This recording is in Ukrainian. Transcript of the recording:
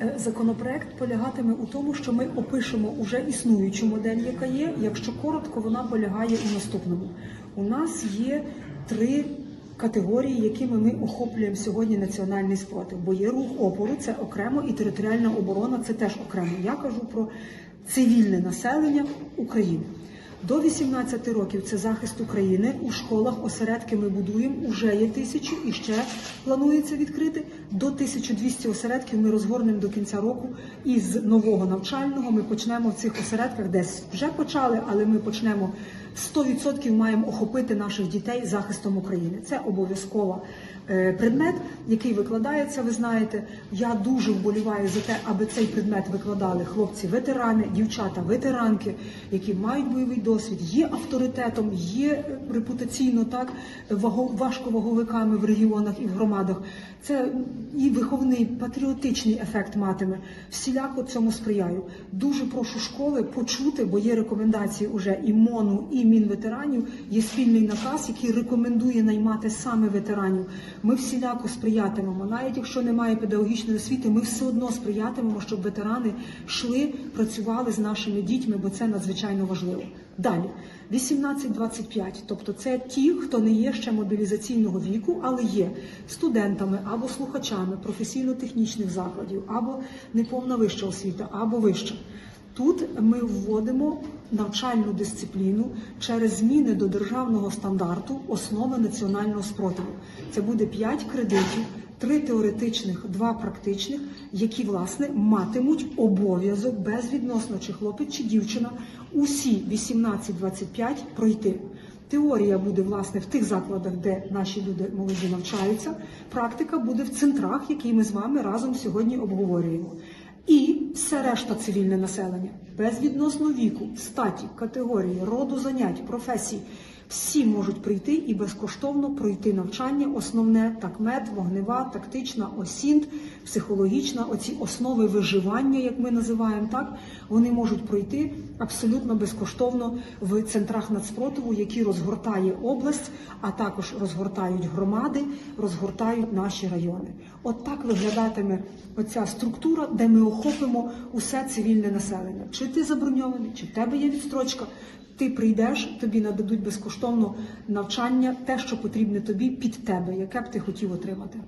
Е, Законопроект полягатиме у тому, що ми опишемо уже існуючу модель, яка є. Якщо коротко, вона полягає у наступному. У нас є три категорії, якими ми охоплюємо сьогодні національний спротив. Бо є рух опору, це окремо, і територіальна оборона це теж окремо. Я кажу про цивільне населення України. До 18 років це захист України. У школах осередки ми будуємо. Уже є тисячу і ще планується відкрити. До 1200 осередків ми розгорнемо до кінця року. І з нового навчального ми почнемо в цих осередках, десь вже почали, але ми почнемо 100% маємо охопити наших дітей захистом України. Це обов'язкова е, предмет, який викладається. Ви знаєте, я дуже вболіваю за те, аби цей предмет викладали хлопці-ветерани, дівчата-ветеранки, які мають бойовий досвід, є авторитетом, є е, репутаційно так ваго- важковаговиками в регіонах і в громадах. Це і виховний патріотичний ефект матиме. Всіляко цьому сприяю. Дуже прошу школи почути, бо є рекомендації уже і МОНу, і Мінветеранів. Є спільний наказ, який рекомендує наймати саме ветеранів. Ми всіляко сприятимемо. Навіть якщо немає педагогічної освіти, ми все одно сприятимемо, щоб ветерани йшли, працювали з нашими дітьми, бо це надзвичайно важливо. Далі 18-25, тобто це ті, хто не є ще мобілізаційного віку, але є студентами або слухачами професійно-технічних закладів, або неповна вища освіта, або вища. Тут ми вводимо навчальну дисципліну через зміни до державного стандарту основи національного спротиву. Це буде 5 кредитів, 3 теоретичних, 2 практичних, які власне матимуть обов'язок безвідносно чи хлопець чи дівчина усі 18-25 пройти. Теорія буде власне в тих закладах, де наші люди молоді навчаються. Практика буде в центрах, які ми з вами разом сьогодні обговорюємо. І все решта цивільне населення безвідносно віку, статі, категорії, роду занять, професій. Всі можуть прийти і безкоштовно пройти навчання. Основне такмет, вогнева, тактична, осінт, психологічна, оці основи виживання, як ми називаємо так. Вони можуть пройти абсолютно безкоштовно в центрах нацпротиву, які розгортає область, а також розгортають громади, розгортають наші райони. От так виглядатиме оця структура, де ми охопимо усе цивільне населення. Чи ти заброньований, чи в тебе є відстрочка. Ти прийдеш, тобі нададуть безкоштовно навчання, те, що потрібне тобі під тебе, яке б ти хотів отримати.